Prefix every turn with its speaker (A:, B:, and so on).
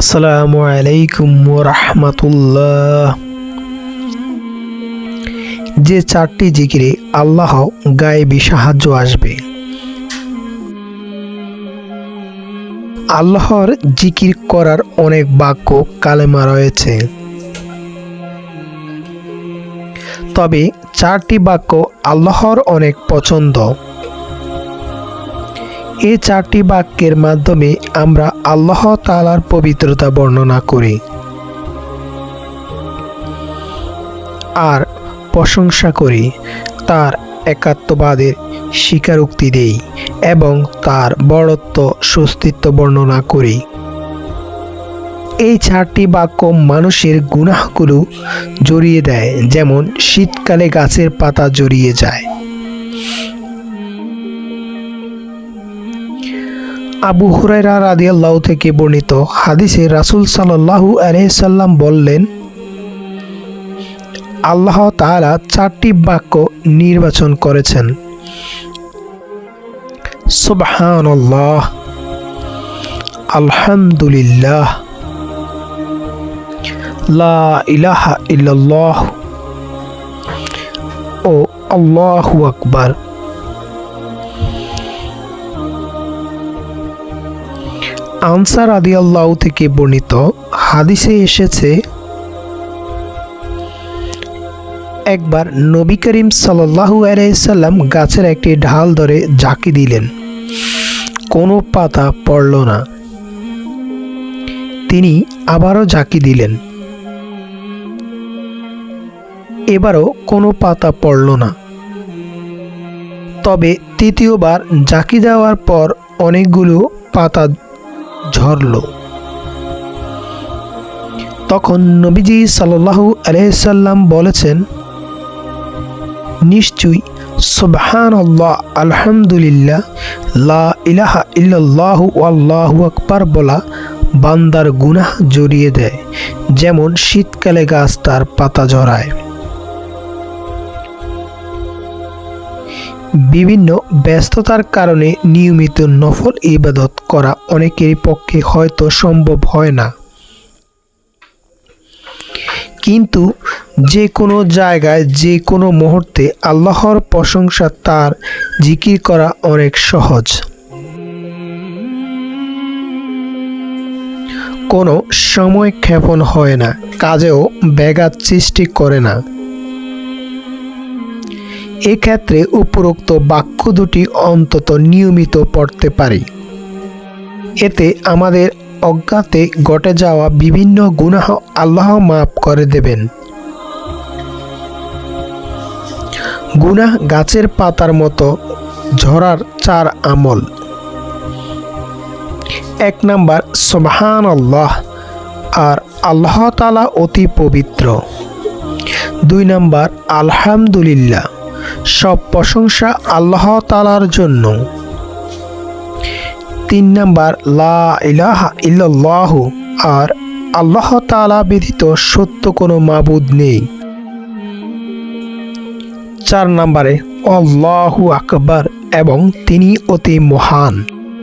A: আসসালামু আলাইকুম রহমতুল্লাহ যে চারটি জিকিরে আল্লাহ গায়েবী সাহায্য আসবে। আল্লাহর জিকির করার অনেক বাক্য কালেমা রয়েছে। তবে চারটি বাক্য আল্লাহর অনেক পছন্দ। এই চারটি বাক্যের মাধ্যমে আমরা আল্লাহ তালার পবিত্রতা বর্ণনা করি। আর প্রশংসা করি, তার একাত্মবাদের স্বীকারোক্তি দেই এবং তার বড়ত্ব সুস্থিত্ব বর্ণনা করি। এই চারটি বাক্য মানুষের গুনাহগুলো জড়িয়ে দেয়, যেমন শীতকালে গাছের পাতা জড়িয়ে যায়। আবু হুরাইরা রাদিয়াল্লাহু থেকে বর্ণিত হাদিসে রাসূল সাল্লাল্লাহু আলাইহি সাল্লাম বললেন, আল্লাহ তাআলা চারটি বাক্য নির্বাচন করেছেন। সুবহানাল্লাহ, আলহামদুলিল্লাহ, লা ইলাহা ইল্লাল্লাহ, ও আল্লাহু আকবার। আনসার আদি আল্লাহ থেকে বর্ণিত হাদিসে এসেছে, একবার নবী করিম সাল্লাহু আলাইসাল্লাম গাছের একটি ঢাল ধরে ঝাঁকি দিলেন। কোনো পাতা পড়ল না। তিনি আবারও ঝাঁকি দিলেন। এবারও কোনো পাতা পড়ল না। তবে তৃতীয়বার ঝাঁকি দেওয়ার পর অনেকগুলো পাতা ঝরল। তখন নবীজি সাল্লাহু আলহাম বলেছেন, নিশ্চয়ই সুবহান আল্লাহ আলহামদুলিল্লাহ, লা ইলাহা ইল্লাল্লাহ আল্লাহু আকবার বলা বান্দার গুনাহ জড়িয়ে দেয়। যেমন শীতকালে গাছ তার পাতা জড়ায় বিভিন্ন ব্যস্ততার কারণে নিয়মিত নফল ইবাদত করা অনেকেরই পক্ষে হয়তো সম্ভব হয় না। কিন্তু যে কোনো জায়গায় যে কোনো মুহূর্তে আল্লাহর প্রশংসা তার জিকির করা অনেক সহজ। কোনো সময় ক্ষেপণ হয় না, কাজেও ব্যাঘাত সৃষ্টি করে না। এক্ষেত্রে উপরোক্ত বাক্য দুটি অন্তত নিয়মিত পড়তে পারি। এতে আমাদের অজ্ঞাতে ঘটে যাওয়া বিভিন্ন গুনাহ আল্লাহ মাফ করে দেবেন। গুনাহ গাছের পাতার মতো ঝরার চার আমল। এক নাম্বার সোহান আল্লাহ আর আল্লাহ তালা অতি পবিত্র। দুই নাম্বার, আলহামদুলিল্লাহ। সব প্রশংসা আল্লাহ তালার জন্য। তিন নাম্বার, লা ইলাহা আর আল্লাহ তালা ব্যতীত সত্য কোনো মাবুদ নেই। চার নম্বরে অল্লাহু আকবর এবং তিনি অতি মহান।